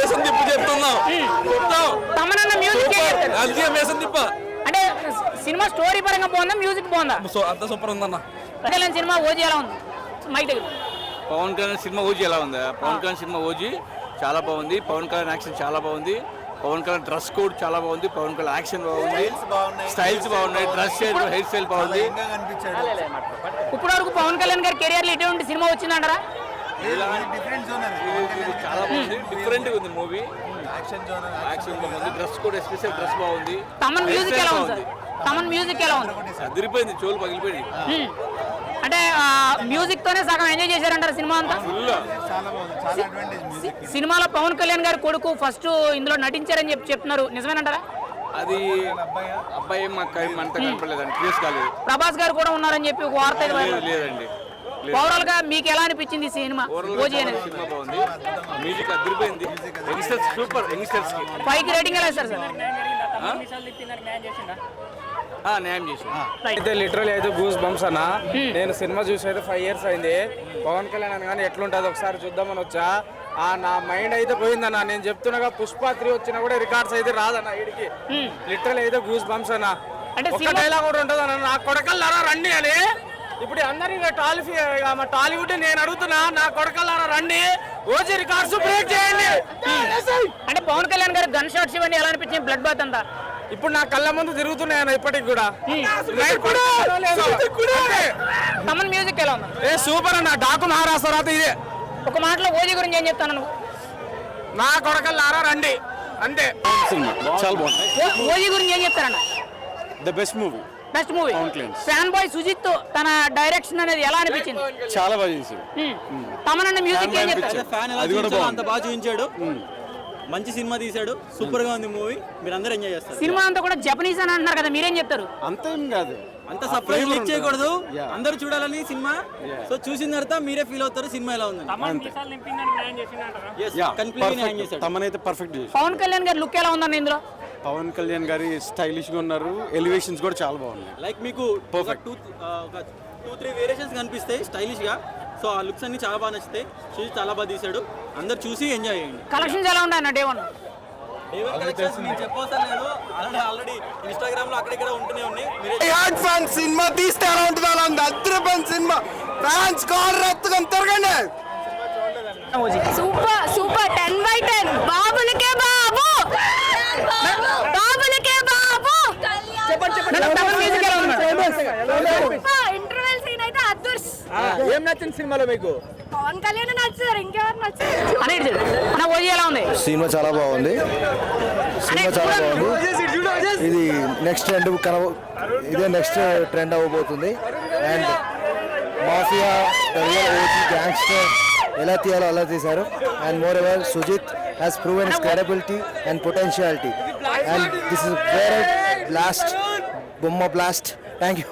మేసం తిప్పు చెప్తున్నాం తమనన్న మ్యూజిక్ ఏం చెప్తారు? అందుకే మేసం తిప్ప. అంటే సినిమా స్టోరీ పరంగా బాగుందా? మ్యూజిక్ బాగుందా? సో అంత సూపర్ ఉందన్న. ప్రజల సినిమా ఓజీ ఎలా ఉంది? మైక్ దగ్గర. పవన్ కళ్యాణ్ సినిమా ఓజీ ఎలా ఉంది? పవన్ కళ్యాణ్ సినిమా ఓజీ చాలా బాగుంది. పవన్ కళ్యాణ్ యాక్షన్ చాలా బాగుంది. పవన్ కళ్యాణ్ డ్రెస్ కోడ్ చాలా బాగుంది. పవన్ కళ్యాణ్ యాక్షన్ బాగుంది. స్టైల్స్ బాగున్నాయి. డ్రెస్ హెయిర్ స్టైల్ బాగుంది. ఇప్పుడు వరకు పవన్ కళ్యాణ్ గారి కెరియర్లో ఎటువంటి సినిమా వచ్చిందంటారా? చాలా బాగుంది. డిఫరెంట్ ఉంది మూవీ యాక్షన్ బాగుంది. డ్రెస్ కోడ్ ఎస్పెషల్ డ్రెస్ బాగుంది. తమన్ మ్యూజిక్ ఎలా ఉంది తమన్ మ్యూజిక్ ఎలా ఉంది? అదిరిపోయింది చోలు పగిలిపోయింది. హ్మ్. అంటే మ్యూజిక్ తోనే సగం ఎంజాయ్ చేశారంటారు సినిమా అంతా? సినిమాలో పవన్ కళ్యాణ్ గారి కొడుకు ఫస్ట్ ఇందులో నటించారని చెప్పి చెప్తున్నారు. నిజమేనంటారా? అది అబ్బాయి? మాకు అంత కనపడలేదండి. క్లియర్స్ కాలేదు. ప్రభాస్ గారు కూడా ఉన్నారని చెప్పి ఒక వార్త. లేదండి లేదు. ఓవరాల్గా మీకు ఎలా అనిపించింది సినిమా? ఓజీ అనేది? సినిమా బాగుంది. మ్యూజిక్ అదిరిపోయింది యంగ్స్టర్స్ సూపర్ యంగ్స్టర్స్కి. ఫైవ్కి రేటింగ్ ఎలా ఇస్తారు సార్? ఆ, న్యాయం చేసి అయితే లిటరల్ అయితే గూస్ బంప్స్ అన్న. నేను సినిమా చూసి అయితే ఫైవ్ ఇయర్స్ అయింది. పవన్ కళ్యాణ్ అని కానీ ఎట్లుంటుంది ఒకసారి చూద్దామని వచ్చా. ఆ నా మైండ్ అయితే పోయిందన్న. నేను చెప్తున్నాగా పుష్ప త్రీ వచ్చినా కూడా రికార్డ్స్ అయితే రాదన్న వీడికి లిటరల్ అయితే గూస్ బంప్స్ అన్న. సినిమా- డైలాగ్ కూడా ఉంటుంది అన్న నా కొడకల్లారా రండి అని. ఇప్పుడు అందరు ఇక టాలీఫీ టాలీవుడ్ నేను అడుగుతున్నా నా కొడకల్లారా రండి. ఓజీ రికార్డ్స్ బ్రేక్ చేయండి. అంటే పవన్ కళ్యాణ్ గారు గన్ షాట్స్ ఇవన్నీ ఎలా అనిపించింది బ్లడ్ బాత్ అంతా? ఇప్పుడు నా కళ్ళ ముందు తిరుగుతున్నాయి అన్న ఇప్పటికి కూడా. తమన్ మ్యూజిక్ ఎలా ఉంది? ఏ సూపర్ అన్న. డాకు మహారాష్ట్ర తర్వాత ఇదే. ఒక మాటలో ఓజీ గురించి ఏం చెప్తాను నువ్వు? నా కొడకల్లారా రండి. అంతే. చాలా బాగుంది. ఓజీ గురించి ఏం చెప్తారన్న? The best movie best movie. Fan boy Sujeeth తన డైరెక్షన్ అనేది ఎలా అనిపించింది? చాలా బాగా చేశాడు. హ్మ్. తమన్ అన్న మ్యూజిక్ ఏం బాగుంది. అంత బాగా చూపించాడు మంచి సినిమా తీశాడు. సూపర్గా ఉంది మూవీ. మీరు అందరూ ఎంజాయ్ చేస్తారు. సినిమా అంతా కూడా జపనీస్ అని అంటున్నారు కదా మీరేం చెప్తారు? అంతేం కాదు. అంత సర్ప్రైజ్ లీక్. చేయకూడదు. అందరూ చూడాలని సినిమా. సో చూసిన తర్వాత మీరే ఫీల్ అవుతారు సినిమా ఎలా ఉంది తమనైతే పర్ఫెక్ట్ పవన్ కళ్యాణ్ గారి లుక్ ఎలా ఉందన్న ఇందులో? పవన్ కళ్యాణ్ గారి స్టైలిష్గా ఉన్నారు. ఎలివేషన్స్ కూడా చాలా బాగున్నాయి. లైక్ మీకు Perfect. టూ ఒక టూ త్రీ వేరియేషన్స్ కనిపిస్తాయి స్టైలిష్గా. సో ఆ లుక్స్ అన్ని చాలా బాగా నచ్చుతాయి చూసి చాలా బాగా తీశాడు. అందరు చూసి ఎంజాయ్ చేయండి. కలెక్షన్స్ ఎలా ఉన్నాయి అన్న డే వన్ చెప్పవసరం లేదు. ఆల్రెడీ ఆల్రెడీ ఇన్స్టాగ్రామ్లో అక్కడిక్కడ ఉంటూనే ఉన్నాయి ఫ్యాన్ సినిమా తీస్తే ఎలా ఉంటుంది అలా ఉంది. అద్భుతమైన సినిమా ఫ్యాన్స్ కాల్ రత్తుకొని తిరగండి. Super super ten by ten బాబులకే బాబు బాబులకే బాబు తమన్ మ్యూజిక్ ఎలా ఉంది మేడం? ఇంటర్వెల్ సీన్ అయితే అదుర్స్ ఏం నచ్చింది సినిమాలో మీకు? పవన్ కళ్యాణ్ నచ్చారు ఇంకెవరు నచ్చారు? సినిమా చాలా బాగుంది. సినిమా చాలా బాగుంది. ఇది నెక్స్ట్ ట్రెండ్ కనవ ఇదే నెక్స్ట్ ట్రెండ్ అవ్వబోతుంది. అండ్ మాఫియా గ్యాంగ్స్టర్ ఎలా తీయాలో అలా తీశారు. And more ever Sujeeth has proven his credibility and potentiality and this is where blast బొమ్మ బ్లాస్ట్ థ్యాంక్ యూ